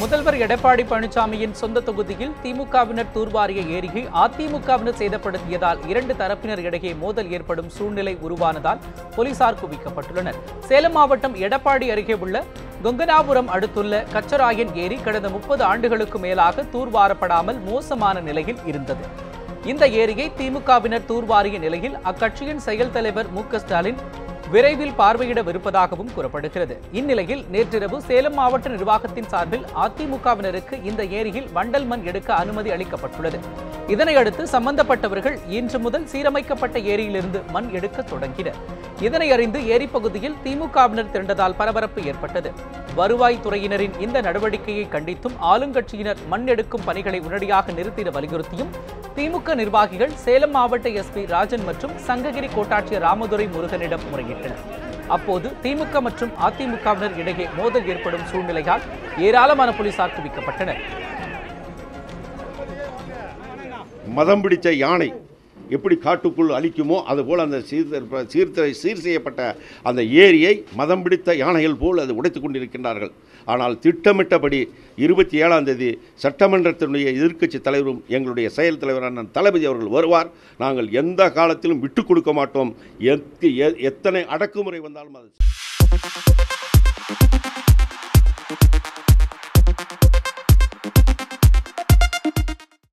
முதல்வர் எடப்பாடி பழனிசாமியின் சொந்த தொகுதியில் திமுகவினர் தூர்வாரிய ஏரியை அதிமுகவினர் சேதப்படுத்தியதால் இரண்டு தரப்பினர் இடையே மோதல் ஏற்படும் சூழ்நிலை உருவானதால் போலீசார் குவிக்கப்பட்டுள்ளனர். சேலம் மாவட்டம் எடப்பாடி அருகே உள்ள கொங்கனாபுரம் அடுத்துள்ள கச்சராயன் ஏரி கடந்த முப்பது ஆண்டுகளுக்கு மேலாக தூர்வாரப்படாமல் மோசமான நிலையில் இருந்தது. இந்த ஏரியை திமுகவினர் தூர்வாரிய நிலையில் அக்கட்சியின் செயல் தலைவர் மு ஸ்டாலின் விரைவில் பார்வையிடவிருப்பதாகவும் கூறப்படுகிறது. இந்நிலையில் நேற்றிரவு சேலம் மாவட்ட நிர்வாகத்தின் சார்பில் அதிமுகவினருக்கு இந்த ஏரியில் வண்டல் மண் எடுக்க அனுமதி அளிக்கப்பட்டுள்ளது. இதனையடுத்து சம்பந்தப்பட்டவர்கள் இன்று முதல் சீரமைக்கப்பட்ட ஏரியிலிருந்து மண் எடுக்க தொடங்கினர். இதனை அறிந்து ஏரி பகுதியில் திமுகவினர் திரண்டதால் பரபரப்பு ஏற்பட்டது. வருவாய் துறையினரின் இந்த நடவடிக்கையை கண்டித்தும் ஆளுங்கட்சியினர் மண் எடுக்கும் பணிகளை உடனடியாக நிறுத்திட வலியுறுத்தியும் திமுக நிர்வாகிகள் சேலம் மாவட்ட எஸ்பி ராஜன் மற்றும் சங்ககிரி கோட்டாட்சியர் ராமதுரை முருகனிடம் முறையிட்டனர். அப்போது திமுக மற்றும் அதிமுகவினர் இடையே மோதல் ஏற்படும் சூழ்நிலையால் ஏராளமான போலீசார் குவிக்கப்பட்டனர். மதம் பிடித்த யானை எப்படி காட்டுக்குள் அழிக்குமோ அதுபோல் அந்த சீர்திருப்ப சீர்திர சீர் செய்யப்பட்ட அந்த ஏரியை மதம் பிடித்த யானைகள் போல் அது உடைத்து கொண்டிருக்கின்றார்கள். ஆனால் திட்டமிட்டபடி இருபத்தி ஏழாம் தேதி சட்டமன்றத்தினுடைய எதிர்க்கட்சி தலைவரும் எங்களுடைய செயல் தலைவரான தளபதி அவர்கள் வருவார். நாங்கள் எந்த காலத்திலும் விட்டுக் கொடுக்க மாட்டோம். எ- எத்தனை அடக்குமுறை வந்தாலும் அது